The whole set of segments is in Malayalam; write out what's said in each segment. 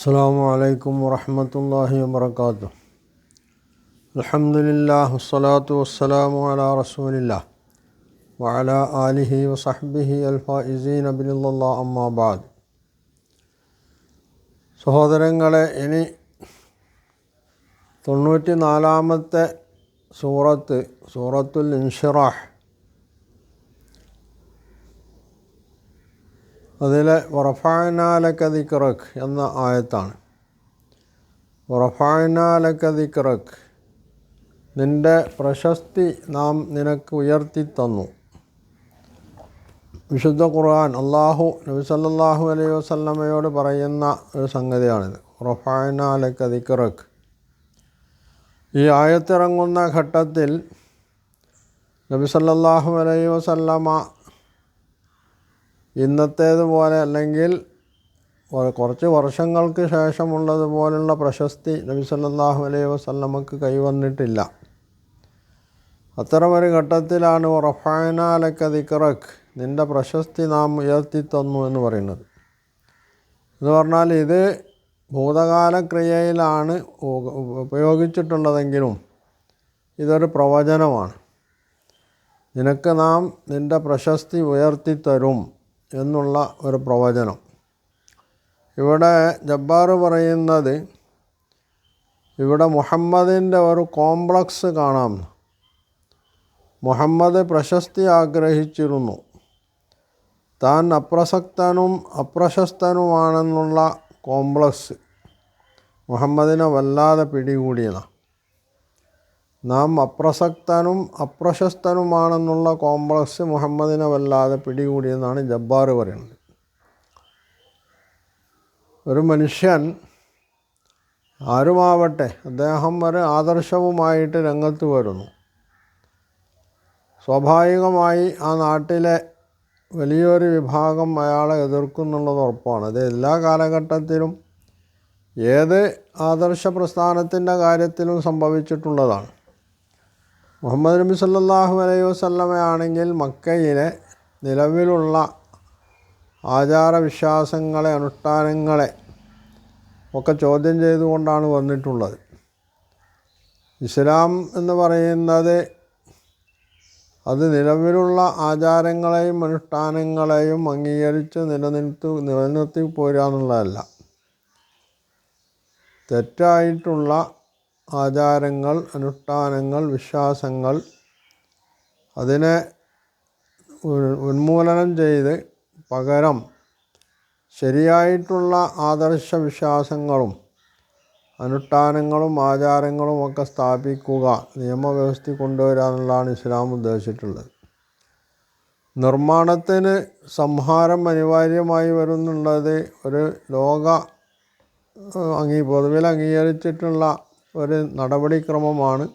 السلام عليكم ورحمة الله وبركاته الحمد لله والصلاة والسلام على رسول الله وعلى آله وصحبه الفائزين بلله الله أما بعد സഹോദരങ്ങളെ ഇനി തൊണ്ണൂറ്റി നാലാമത്തെ സൂറത്ത് സൂറത്തുൽ ഇൻഷിറാഹ് അതിലെ വറഫായനാലക്ക ദിക്റക് എന്ന ആയത്താണ്. വറഫായനാലക്ക ദിക്റക് നിന്റെ പ്രശസ്തി നാം നിനക്ക് ഉയർത്തി തന്നു. വിശുദ്ധ ഖുർആൻ അള്ളാഹു നബി സല്ലല്ലാഹു അലൈഹി വസ്ലമയോട് പറയുന്ന ഒരു സംഗതിയാണിത്. റഫായനാലക്ക ദിക്റക്. ഈ ആയത്തിറങ്ങുന്ന ഘട്ടത്തിൽ നബി സല്ലല്ലാഹു അലൈഹി വസല്ലമ ഇന്നത്തേതുപോലെ അല്ലെങ്കിൽ കുറച്ച് വർഷങ്ങൾക്ക് ശേഷമുള്ളതുപോലുള്ള പ്രശസ്തി നബി സല്ലാഹു അലൈഹി വസല്ലമക്ക് കൈവന്നിട്ടില്ല. അത്തരമൊരു ഘട്ടത്തിലാണ് റഫാനാലക്ക ദിക്റക് നിന്റെ പ്രശസ്തി നാം ഉയർത്തി തന്നു എന്ന് പറയുന്നത്. എന്ന് പറഞ്ഞാൽ ഇത് ഭൂതകാല ക്രിയയിലാണ് ഉപയോഗിച്ചിട്ടുള്ളതെങ്കിലും ഇതൊരു പ്രവചനമാണ്. നിനക്ക് നാം നിന്റെ പ്രശസ്തി ഉയർത്തി തരും എന്നുള്ള ഒരു പ്രവചനം. ഇവിടെ ജബ്ബാർ പറയുന്നത് ഇവിടെ മുഹമ്മദിന്റെ ഒരു കോംപ്ലക്സ് കാണാം. മുഹമ്മദ് പ്രശസ്തി ആഗ്രഹിച്ചിരുന്നു. താൻ അപ്രസക്തനും അപ്രശസ്തനുമാണെന്നുള്ള കോംപ്ലക്സ്. മുഹമ്മദിനെ വല്ലാതെ പിടികൂടിയതാണ് നാം അപ്രസക്തനും അപ്രശസ്തനുമാണെന്നുള്ള കോംപ്ലക്സ് മുഹമ്മദിനെ വല്ലാതെ പിടികൂടിയെന്നാണ് ജബ്ബാർ പറയുന്നത്. ഒരു മനുഷ്യൻ ആരുമാവട്ടെ അദ്ദേഹം ഒരു ആദർശവുമായിട്ട് രംഗത്ത് വരുന്നു. സ്വാഭാവികമായി ആ നാട്ടിലെ വലിയൊരു വിഭാഗം അയാളെ എതിർക്കുന്നുള്ളത് ഉറപ്പാണ്. അത് എല്ലാ കാലഘട്ടത്തിലും ഏത് ആദർശ പ്രസ്ഥാനത്തിന്റെ കാര്യത്തിലും സംഭവിച്ചിട്ടുള്ളതാണ്. മുഹമ്മദ് നബി സല്ലാഹു അലൈഹി വസല്ലമയാണെങ്കിൽ മക്കയിലെ നിലവിലുള്ള ആചാരവിശ്വാസങ്ങളെ അനുഷ്ഠാനങ്ങളെ ഒക്കെ ചോദ്യം ചെയ്തുകൊണ്ടാണ് വന്നിട്ടുള്ളത്. ഇസ്ലാം എന്ന് പറയുന്നത് അത് നിലവിലുള്ള ആചാരങ്ങളെയും അനുഷ്ഠാനങ്ങളെയും അംഗീകരിച്ച് നിലനിർത്തി നിലനിർത്തി പോരുക എന്നുള്ളതല്ല തെറ്റായിട്ടുള്ള ആചാരങ്ങൾ അനുഷ്ഠാനങ്ങൾ വിശ്വാസങ്ങൾ. അതിനെ ഉന്മൂലനം ചെയ്ത് പകരം ശരിയായിട്ടുള്ള ആദർശ വിശ്വാസങ്ങളും അനുഷ്ഠാനങ്ങളും ആചാരങ്ങളും ഒക്കെ സ്ഥാപിക്കുക നിയമവ്യവസ്ഥ കൊണ്ടുവരിക എന്നുള്ളതാണ് ഇസ്ലാം ഉദ്ദേശിച്ചിട്ടുള്ളത്. നിർമ്മാണത്തിന് സംഹാരം അനിവാര്യമായി വരുന്നുള്ളത് ഒരു ലോക അംഗീ പൊതുവിൽ അംഗീകരിച്ചിട്ടുള്ള ഒരു നടപടിക്രമമാണ്.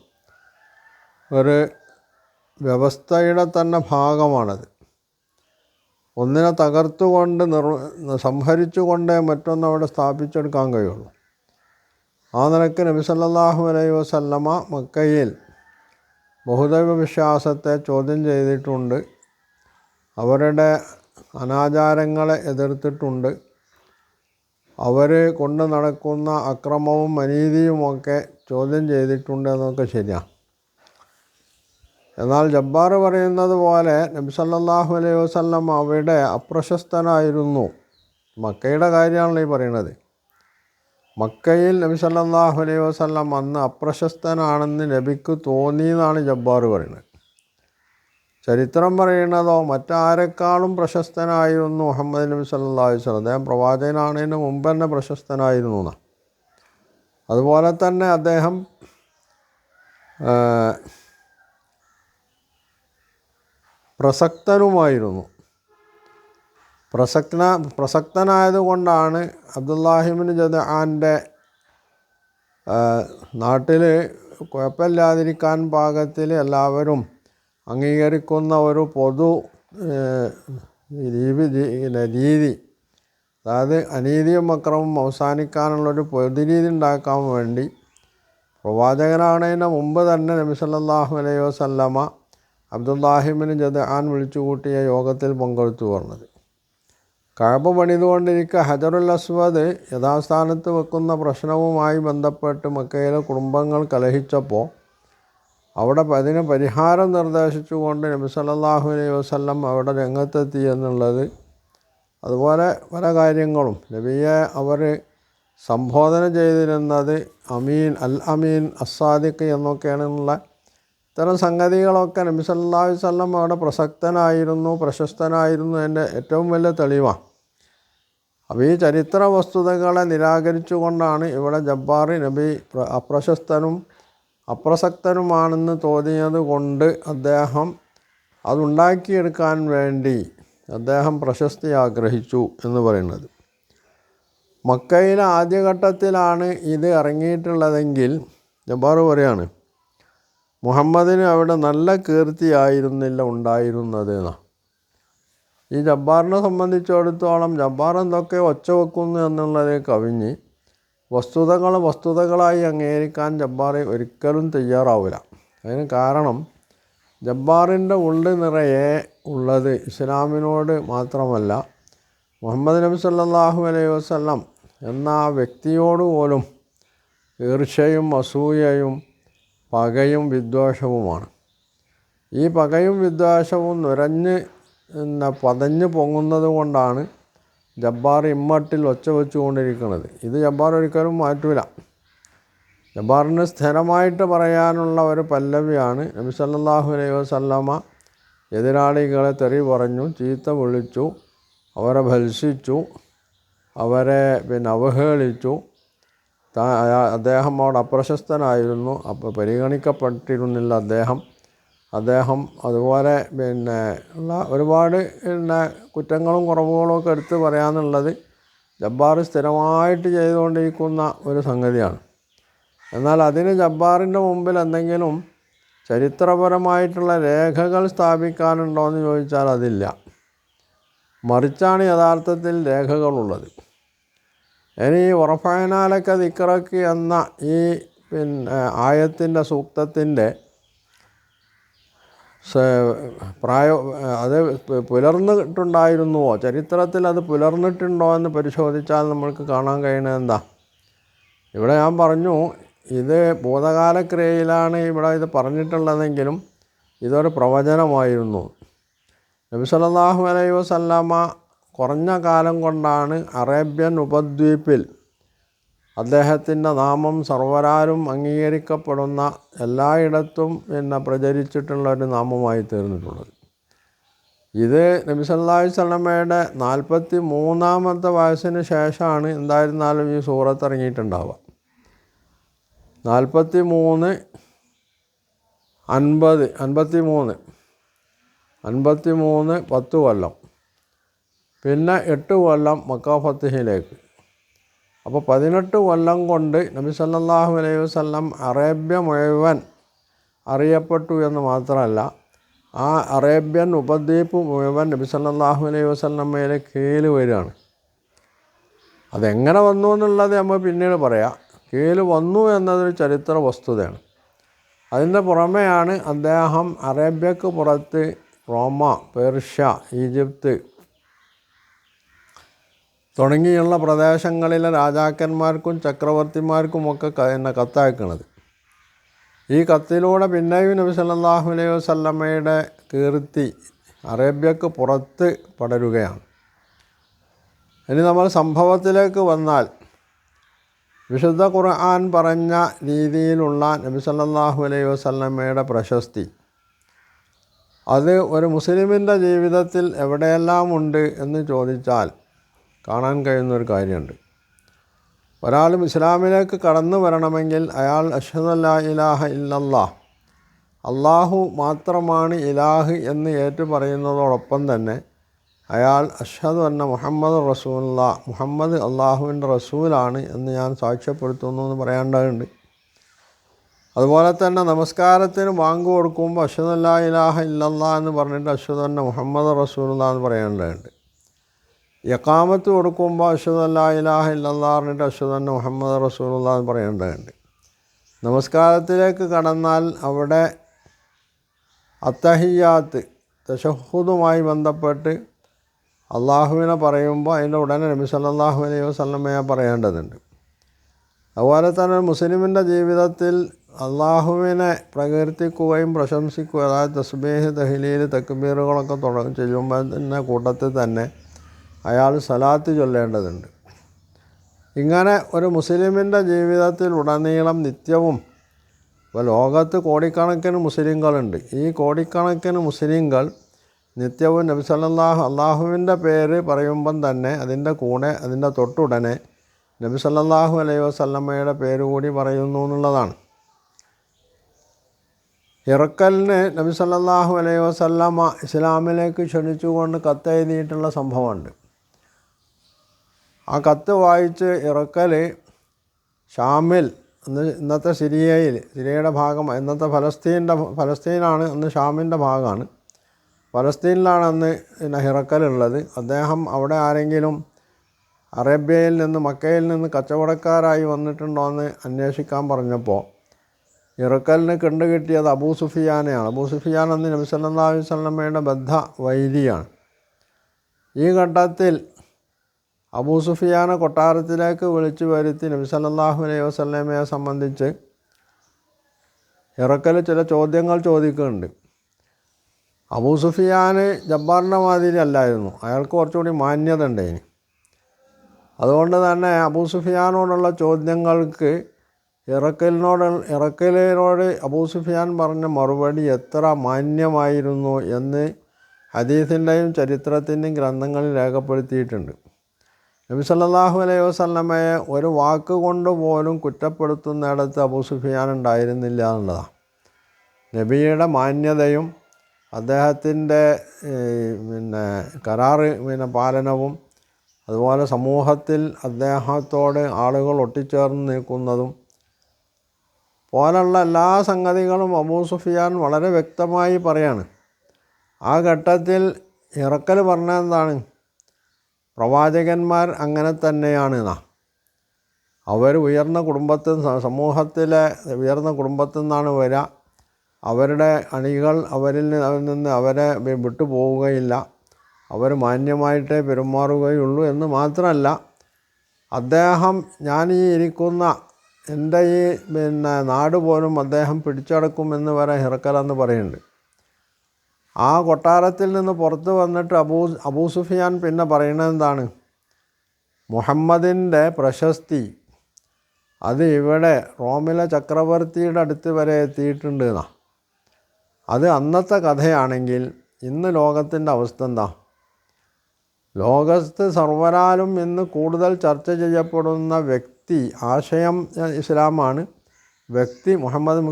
ഒരു വ്യവസ്ഥയുടെ തന്നെ ഭാഗമാണത്. ഒന്നിനെ തകർത്തുകൊണ്ട് നിർ സംഹരിച്ചുകൊണ്ട് മറ്റൊന്ന് അവിടെ സ്ഥാപിച്ചെടുക്കാൻ കഴിയുള്ളൂ. ആ നിലയ്ക്ക് നബി സല്ലാഹു അലൈഹി വസല്ലമ മക്കയിൽ ബഹുദൈവ വിശ്വാസത്തെ ചോദ്യം ചെയ്തിട്ടുണ്ട്. അവരുടെ അനാചാരങ്ങളെ എതിർത്തിട്ടുണ്ട്. അവർ കൊണ്ട് നടക്കുന്ന അക്രമവും അനീതിയുമൊക്കെ ചോദ്യം ചെയ്തിട്ടുണ്ട് എന്നൊക്കെ ശരിയാണ് എന്നാൽ ജബ്ബാർ പറയുന്നത് പോലെ നബി സല്ലല്ലാഹു അലൈഹി വസല്ലം അവിടെ അപ്രശസ്തനായിരുന്നു. മക്കയുടെ കാര്യമാണല്ലോ ഈ പറയുന്നത്. മക്കയിൽ നബി സല്ലല്ലാഹു അലൈഹി വസല്ലം അന്ന് അപ്രശസ്തനാണെന്ന് നബിക്ക് തോന്നി എന്നാണ് ജബ്ബാർ പറയുന്നത്. ചരിത്രം പറയുന്നതോ മറ്റാരെക്കാളും പ്രശസ്തനായിരുന്നു മുഹമ്മദ് നബി വസല്ലം. അദ്ദേഹം പ്രവാചകനാണതിന് മുമ്പ് തന്നെ പ്രശസ്തനായിരുന്നു എന്നാണ്. അതുപോലെ തന്നെ അദ്ദേഹം പ്രസക്തനുമായിരുന്നു. പ്രസക്ന പ്രസക്തനായതുകൊണ്ടാണ് അബ്ദുല്ലാഹിമിൻ ജദാന്റെ നാട്ടിൽ കുഴപ്പമില്ലാതിരിക്കാൻ പാകത്തിൽ എല്ലാവരും അംഗീകരിക്കുന്ന ഒരു പൊതു രീതി അതായത് അനീതിയും അക്രമവും അവസാനിക്കാനുള്ളൊരു പൊതുരീതി ഉണ്ടാക്കാൻ വേണ്ടി പ്രവാചകനാണതിന് മുമ്പ് തന്നെ നബി സല്ലല്ലാഹു അലൈഹി വസല്ലമ അബ്ദുല്ലാഹിമിന് ജദാൻ വിളിച്ചു കൂട്ടിയ യോഗത്തിൽ പങ്കെടുത്തു പറഞ്ഞത്. കഴപ്പ് പണിതുകൊണ്ടിരിക്കുക ഹജറുൽ അസ്വദ് യഥാസ്ഥാനത്ത് വെക്കുന്ന പ്രശ്നവുമായി ബന്ധപ്പെട്ട് മക്കയിലെ കുടുംബങ്ങൾ കലഹിച്ചപ്പോൾ അവിടെ അതിന് പരിഹാരം നിർദ്ദേശിച്ചുകൊണ്ട് നബി സല്ലാഹു അലൈഹി വസല്ലം അവിടെ രംഗത്തെത്തി എന്നുള്ളത്. അതുപോലെ പല കാര്യങ്ങളും. നബിയെ അവർ സംബോധന ചെയ്തിരുന്നത് അമീൻ അൽ അമീൻ അസാദിഖ് എന്നൊക്കെയാണെന്നുള്ള ഇത്തരം സംഗതികളൊക്കെ നബി സല്ലാ വല്ലം അവിടെ പ്രസക്തനായിരുന്നു പ്രശസ്തനായിരുന്നു എന്റെ ഏറ്റവും വലിയ തെളിവാണ്. അപ്പോൾ ഈ ചരിത്ര വസ്തുതകളെ നിരാകരിച്ചുകൊണ്ടാണ് ഇവിടെ ജബ്ബാറി നബി അപ്രശസ്തനും അപ്രസക്തനുമാണെന്ന് തോന്നിയത് കൊണ്ട് അദ്ദേഹം അതുണ്ടാക്കിയെടുക്കാൻ വേണ്ടി അദ്ദേഹം പ്രശസ്തി ആഗ്രഹിച്ചു എന്ന് പറയുന്നത്. മക്കയിലെ ആദ്യഘട്ടത്തിലാണ് ഇത് ഇറങ്ങിയിട്ടുള്ളതെങ്കിൽ ജബ്ബാർ പറയാണ് മുഹമ്മദിന് അവിടെ നല്ല കീർത്തിയായിരുന്നില്ല ഉണ്ടായിരുന്നത് ഈ ജബ്ബാറിനെ സംബന്ധിച്ചിടത്തോളം ജബ്ബാർ എന്തൊക്കെ ഒച്ച വെക്കുന്നു എന്നുള്ളത് കവിഞ്ഞ് വസ്തുതകൾ വസ്തുതകളായി അംഗീകരിക്കാൻ ജബ്ബാർ ഒരിക്കലും തയ്യാറാവില്ല. അതിന് കാരണം ജബ്ബാറിന്റെ ഉള്ളിൽ നിറയെ ഉള്ളത് ഇസ്ലാമിനോട് മാത്രമല്ല മുഹമ്മദ് നബി സല്ലാഹു അലൈഹി വസ്ലം എന്ന ആ വ്യക്തിയോട് പോലും ഈർഷയും അസൂയയും പകയും വിദ്വേഷവുമാണ്. ഈ പകയും വിദ്വേഷവും നുരഞ്ഞ് പിന്നെ പതഞ്ഞ് പൊങ്ങുന്നത് കൊണ്ടാണ് ജബ്ബാർ ഇമ്മട്ടിൽ ഒച്ച വെച്ചുകൊണ്ടിരിക്കുന്നത് ഇത് ജബ്ബാർ ഒരിക്കലും മാറ്റൂല. ജബ്ബാറിന് സ്ഥിരമായിട്ട് പറയാനുള്ള ഒരു പല്ലവിയാണ് നബി സല്ലാഹു അലൈഹി വസല്ലമ. എതിരാളികളെ തെറി പറഞ്ഞു ചീത്ത വിളിച്ചു അവരെ ഭത്സിച്ചു അവരെ പിന്നെ അവഹേളിച്ചു. അദ്ദേഹം അവിടെ അപ്രശസ്തനായിരുന്നു. അപ്പോൾ പരിഗണിക്കപ്പെട്ടിരുന്നില്ല അദ്ദേഹം. അദ്ദേഹം അതുപോലെ പിന്നെ ഉള്ള ഒരുപാട് പിന്നെ കുറ്റങ്ങളും കുറവുകളും ഒക്കെ എടുത്ത് പറയാമെന്നുള്ളത് ജബ്ബാർ സ്ഥിരമായിട്ട് ചെയ്തുകൊണ്ടിരിക്കുന്ന ഒരു സംഗതിയാണ്. എന്നാൽ അതിന് ജബ്ബാറിന്റെ മുമ്പിൽ എന്തെങ്കിലും ചരിത്രപരമായിട്ടുള്ള രേഖകൾ സ്ഥാപിക്കാനുണ്ടോ എന്ന് ചോദിച്ചാൽ അതില്ല. മറിച്ചാണ് യഥാർത്ഥത്തിൽ രേഖകളുള്ളത്. ഇനി ഉറഫായനാലൊക്കെ ദിക്കറക്ക് എന്ന ഈ പിന്നെ ആയത്തിന്റെ സൂക്തത്തിന്റെ പ്രായ അത് പുലർന്നിട്ടുണ്ടായിരുന്നുവോ? ചരിത്രത്തിൽ അത് പുലർന്നിട്ടുണ്ടോ എന്ന് പരിശോധിച്ചാൽ നമ്മൾക്ക് കാണാൻ കഴിയുന്നത് എന്താ? ഇവിടെ ഞാൻ പറഞ്ഞു ഇത് ഭൂതകാലക്രിയയിലാണ് ഇവിടെ ഇത് പറഞ്ഞിട്ടുള്ളതെങ്കിലും ഇതൊരു പ്രവചനമായിരുന്നു. നബി സല്ലല്ലാഹു അലൈഹി വസല്ലമ കുറഞ്ഞ കാലം കൊണ്ടാണ് അറേബ്യൻ ഉപദ്വീപിൽ അദ്ദേഹത്തിന്റെ നാമം സർവരാലും അംഗീകരിക്കപ്പെടുന്ന എല്ലായിടത്തും പിന്നെ പ്രചരിച്ചിട്ടുള്ള ഒരു നാമമായി തീർന്നിട്ടുള്ളത്. ഇത് നബി സല്ലല്ലാഹു അലൈഹി വസല്ലമയുടെ നാൽപ്പത്തി മൂന്നാമത്തെ വയസ്സിന് ശേഷമാണ് എന്തായിരുന്നാലും ഈ സൂറത്ത് ഇറങ്ങിയിട്ടുണ്ടാവുക. നാൽപ്പത്തി മൂന്ന് അൻപത് അൻപത്തി മൂന്ന് അൻപത്തി മൂന്ന് പത്ത് കൊല്ലം. പിന്നെ എട്ട് കൊല്ലം മക്ക ഫത്തിഹിലേക്ക്. അപ്പോൾ പതിനെട്ട് കൊല്ലം കൊണ്ട് നബി സല്ലാഹു അലൈഹി വസ്ലം അറേബ്യ മുഴുവൻ അറിയപ്പെട്ടു എന്ന് മാത്രമല്ല ആ അറേബ്യൻ ഉപദ്വീപ് മുഴുവൻ നബി സല്ലല്ലാഹു അലൈഹി വസ്ലമ്മയിലെ കീഴിൽ വരികയാണ്. അതെങ്ങനെ വന്നു എന്നുള്ളത് നമ്മൾ പിന്നീട് പറയാം. കീഴിൽ വന്നു എന്നതൊരു ചരിത്ര വസ്തുതയാണ്. അതിന്റെ പുറമെയാണ് അദ്ദേഹം അറേബ്യക്ക് പുറത്ത് റോമ പേർഷ്യ ഈജിപ്ത് തുടങ്ങിയുള്ള പ്രദേശങ്ങളിലെ രാജാക്കന്മാർക്കും ചക്രവർത്തിമാർക്കുമൊക്കെ എന്നെ കത്തയക്കണത്. ഈ കത്തിലൂടെ പിന്നെയും നബി സല്ലാഹു അലൈഹി വസല്ലമ്മയുടെ കീർത്തി അറേബ്യക്ക് പുറത്ത് പടരുകയാണ്. ഇനി നമ്മൾ സംഭവത്തിലേക്ക് വന്നാൽ വിശുദ്ധ ഖുർആൻ പറഞ്ഞ രീതിയിലുള്ള നബി സല്ലാഹു അലൈഹി വസല്ലമ്മയുടെ പ്രശസ്തി. അത് ഒരു മുസ്ലിമിന്റെ ജീവിതത്തിൽ എവിടെയെല്ലാം ഉണ്ട് എന്ന് ചോദിച്ചാൽ കാണാൻ കഴിയുന്ന ഒരു കാര്യമുണ്ട്. ഒരാളും ഇസ്ലാമിലേക്ക് കടന്നു വരണമെങ്കിൽ അയാൾ അഷ്ഹദു അല്ലാ ഇലാഹ ഇല്ലല്ലാ അള്ളാഹു മാത്രമാണ് ഇലാഹ് എന്ന് ഏറ്റു പറയുന്നതോടൊപ്പം തന്നെ അയാൾ അഷ്ഹദു അന്ന മുഹമ്മദ് റസൂലുള്ള മുഹമ്മദ് അള്ളാഹുവിന്റെ റസൂലാണ് എന്ന് ഞാൻ സാക്ഷ്യപ്പെടുത്തുന്നു എന്ന് പറയേണ്ടതുണ്ട് അതുപോലെ തന്നെ നമസ്കാരത്തിന് ബാങ്ക് കൊടുക്കുമ്പോൾ അഷ്ഹദു അല്ലാ ഇലാഹ ഇല്ലല്ലാ എന്ന് പറഞ്ഞിട്ട് അഷ്ഹദു അന്ന മുഹമ്മദ് റസൂലുള്ള എന്ന് പറയേണ്ടതുണ്ട് യക്കാമത്ത് കൊടുക്കുമ്പോൾ അശ്വതല്ല ഇലാഹ ഇല്ലല്ലാ അശ്വതൻ മുഹമ്മദ് റസൂലുള്ള എന്ന് പറയേണ്ടതുണ്ട് നമസ്കാരത്തിലേക്ക് കടന്നാൽ അവിടെ അത്തഹിയാത്ത് തഷഹുദുമായി ബന്ധപ്പെട്ട് അള്ളാഹുവിനെ പറയുമ്പോൾ അതിന്റെ ഉടനെ നബി സല്ലാഹു അലൈഹി വസല്ലമയെ പറയേണ്ടതുണ്ട്. അതുപോലെ തന്നെ മുസ്ലിമിന്റെ ജീവിതത്തിൽ അള്ളാഹുവിനെ പ്രകീർത്തിക്കുകയും പ്രശംസിക്കുകയും അതായത് തസ്ബീഹ് തഹ്ലീൽ തക്ബീറുകളൊക്കെ തുടങ്ങി ചെയ്യുമ്പോൾ തന്നെ കൂട്ടത്തിൽ തന്നെ അയാൾ സലാത്ത് ചൊല്ലേണ്ടതുണ്ട്. ഇങ്ങനെ ഒരു മുസ്ലിമിന്റെ ജീവിതത്തിൽ ഉടനീളം നിത്യവും ഇപ്പോൾ ലോകത്ത് കോടിക്കണക്കിന് മുസ്ലിങ്ങളുണ്ട്. ഈ കോടിക്കണക്കിന് മുസ്ലിങ്ങൾ നിത്യവും നബി സല്ലല്ലാഹു അള്ളാഹുവിന്റെ പേര് പറയുമ്പം തന്നെ അതിന്റെ കൂടെ അതിന്റെ തൊട്ടുടനെ നബി സല്ലാഹു അലൈഹി വസല്ലമ്മയുടെ പേര് കൂടി പറയുന്നു എന്നുള്ളതാണ്. ഇറക്കലിന് നബി സല്ലാഹു അലൈഹി വസല്ലമ്മ ഇസ്ലാമിലേക്ക് ക്ഷണിച്ചുകൊണ്ട് കത്തെഴുതിയിട്ടുള്ള സംഭവമുണ്ട്. ആ കത്ത് വായിച്ച് ഇറക്കൽ ഷാമിൽ ഇന്ന് ഇന്നത്തെ സിരിയയിൽ സിരിയയുടെ ഭാഗം ഇന്നത്തെ ഫലസ്തീന്റെ ഫലസ്തീനാണ് അന്ന് ഷാമിന്റെ ഭാഗമാണ്. ഫലസ്തീനിലാണ് അന്ന് പിന്നെ ഹിറക്കലുള്ളത്. അദ്ദേഹം അവിടെ ആരെങ്കിലും അറേബ്യയിൽ നിന്ന് മക്കയിൽ നിന്ന് കച്ചവടക്കാരായി വന്നിട്ടുണ്ടോ എന്ന് അന്വേഷിക്കാൻ പറഞ്ഞപ്പോൾ ഇറക്കലിന് കണ്ടുകിട്ടിയത് അബൂ സുഫിയാനെയാണ്. അബൂ സുഫിയാൻ അന്ന് നബി അലൈവല്ലമ്മയുടെ ബദ്ധ വൈരിയാണ് ഈ ഘട്ടത്തിൽ അബൂ സുഫിയാനെ കൊട്ടാരത്തിലേക്ക് വിളിച്ചു വരുത്തി നബി സല്ലല്ലാഹു അലൈഹി വസ്ലമയെ സംബന്ധിച്ച് ഇറക്കൽ ചില ചോദ്യങ്ങൾ ചോദിക്കുന്നുണ്ട്. അബൂ സുഫിയാൻ ജബ്ബാറിന്റെ മാതിരി അല്ലായിരുന്നു. അയാൾക്ക് കുറച്ചുകൂടി മാന്യത ഉണ്ടായിന് അതുകൊണ്ട് തന്നെ അബൂ സുഫിയാനോടുള്ള ചോദ്യങ്ങൾക്ക് ഇറക്കലിനോട് ഇറക്കലിനോട് അബൂ സുഫിയാൻ പറഞ്ഞ മറുപടി എത്ര മാന്യമായിരുന്നു എന്ന് ഹദീസിന്റെയും ചരിത്രത്തിന്റെയും ഗ്രന്ഥങ്ങളിൽ രേഖപ്പെടുത്തിയിട്ടുണ്ട്. നബി സല്ലാഹു അലൈഹി വസ്ലമയെ ഒരു വാക്ക് കൊണ്ട് പോലും കുറ്റപ്പെടുത്തുന്നിടത്ത് അബൂ സുഫിയാൻ ഉണ്ടായിരുന്നില്ല എന്നുള്ളതാണ്. നബിയുടെ മാന്യതയും അദ്ദേഹത്തിന്റെ പിന്നെ കരാറ് പിന്നെ പാലനവും അതുപോലെ സമൂഹത്തിൽ അദ്ദേഹത്തോട് ആളുകൾ ഒട്ടിച്ചേർന്ന് നിൽക്കുന്നതും പോലുള്ള എല്ലാ സംഗതികളും അബൂ സുഫിയാൻ വളരെ വ്യക്തമായി പറയാണ്. ആ ഘട്ടത്തിൽ ഇറക്കൽ പറഞ്ഞ എന്താണ് പ്രവാചകന്മാർ അങ്ങനെ തന്നെയാണ് എന്നാ അവർ ഉയർന്ന കുടുംബത്തിൽ സമൂഹത്തിലെ ഉയർന്ന കുടുംബത്തിൽ നിന്നാണ് വരിക അവരുടെ അണികൾ അവരിൽ നിന്ന് അവരെ വിട്ടു പോവുകയില്ല. അവർ മാന്യമായിട്ടേ പെരുമാറുകയുള്ളൂ എന്ന് മാത്രമല്ല അദ്ദേഹം ഞാൻ ഈ ഇരിക്കുന്ന എന്റെ ഈ പിന്നെ നാട് പോലും അദ്ദേഹം പിടിച്ചടക്കുമെന്ന് വരെ ഹിറക്കലെന്ന് പറയുന്നുണ്ട്. ആ കൊട്ടാരത്തിൽ നിന്ന് പുറത്ത് വന്നിട്ട് അബൂ അബൂ സുഫിയാൻ പിന്നെ പറയുന്നത് എന്താണ്? മുഹമ്മദിന്റെ പ്രശസ്തി അത് ഇവിടെ റോമിലെ ചക്രവർത്തിയുടെ അടുത്ത് വരെ എത്തിയിട്ടുണ്ട് എന്നാ. അത് അന്നത്തെ കഥയാണെങ്കിൽ ഇന്ന് ലോകത്തിന്റെ അവസ്ഥ എന്താ? ലോകത്ത് സർവരാലും ഇന്ന് കൂടുതൽ ചർച്ച ചെയ്യപ്പെടുന്ന വ്യക്തി ആശയം ഇസ്ലാമാണ്. വ്യക്തി മുഹമ്മദ്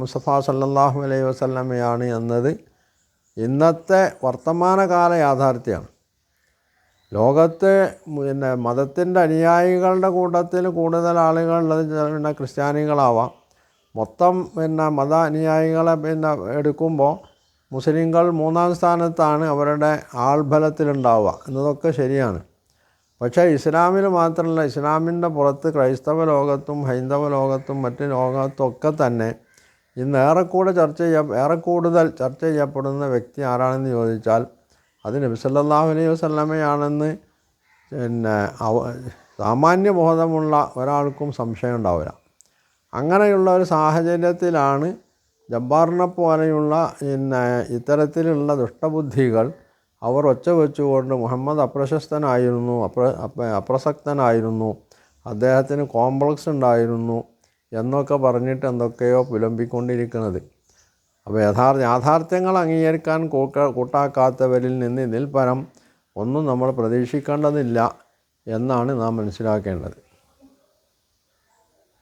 മുസ്തഫ സല്ലല്ലാഹു അലൈഹി വസ്ലമയാണ് എന്നത്. ഇന്നത്തെ വർത്തമാനകാല യാഥാർത്ഥ്യമാണ്. ലോകത്ത് പിന്നെ മതത്തിന്റെ അനുയായികളുടെ കൂട്ടത്തിൽ കൂടുതൽ ആളുകളുള്ളത് പിന്നെ ക്രിസ്ത്യാനികളാവാം. മൊത്തം പിന്നെ മത അനുയായികളെ പിന്നെ എടുക്കുമ്പോൾ മുസ്ലിങ്ങൾ മൂന്നാം സ്ഥാനത്താണ് അവരുടെ ആൾബലത്തിലുണ്ടാവുക. എന്നതൊക്കെ ശരിയാണ്. പക്ഷേ ഇസ്ലാമിൽ മാത്രമല്ല ഇസ്ലാമിന്റെ പുറത്ത് ക്രൈസ്തവ ലോകത്തും ഹൈന്ദവ ലോകത്തും മറ്റ് ലോകത്തും ഒക്കെ തന്നെ ഇന്ന് ഏറെക്കൂടെ ചർച്ച ചെയ്യാൻ ഏറെ കൂടുതൽ ചർച്ച ചെയ്യപ്പെടുന്ന വ്യക്തി ആരാണെന്ന് ചോദിച്ചാൽ അത് നബി സല്ലല്ലാഹു അലൈഹി വസല്ലമയാണെന്ന് പിന്നെ അവ സാമാന്യ ബോധമുള്ള ഒരാൾക്കും സംശയം ഉണ്ടാവില്ല. അങ്ങനെയുള്ള ഒരു സാഹചര്യത്തിലാണ് ജബ്ബാറിനെ പോലെയുള്ള പിന്നെ ഇത്തരത്തിലുള്ള ദുഷ്ടബുദ്ധികൾ അവർ ഒച്ച വെച്ചുകൊണ്ട് മുഹമ്മദ് അപ്രശസ്തനായിരുന്നു അപ്ര അപ്രസക്തനായിരുന്നു അദ്ദേഹത്തിന് കോംപ്ലക്സ് ഉണ്ടായിരുന്നു എന്നൊക്കെ പറഞ്ഞിട്ട് എന്തൊക്കെയോ പുലമ്പിക്കൊണ്ടിരിക്കുന്നത് അപ്പോൾ യഥാർത്ഥ യാഥാർത്ഥ്യങ്ങൾ അംഗീകരിക്കാൻ കൂട്ട കൂട്ടാക്കാത്തവരിൽ നിന്ന് ഇതിൽ പരം ഒന്നും നമ്മൾ പ്രതീക്ഷിക്കേണ്ടതില്ല എന്നാണ് നാം മനസ്സിലാക്കേണ്ടത്.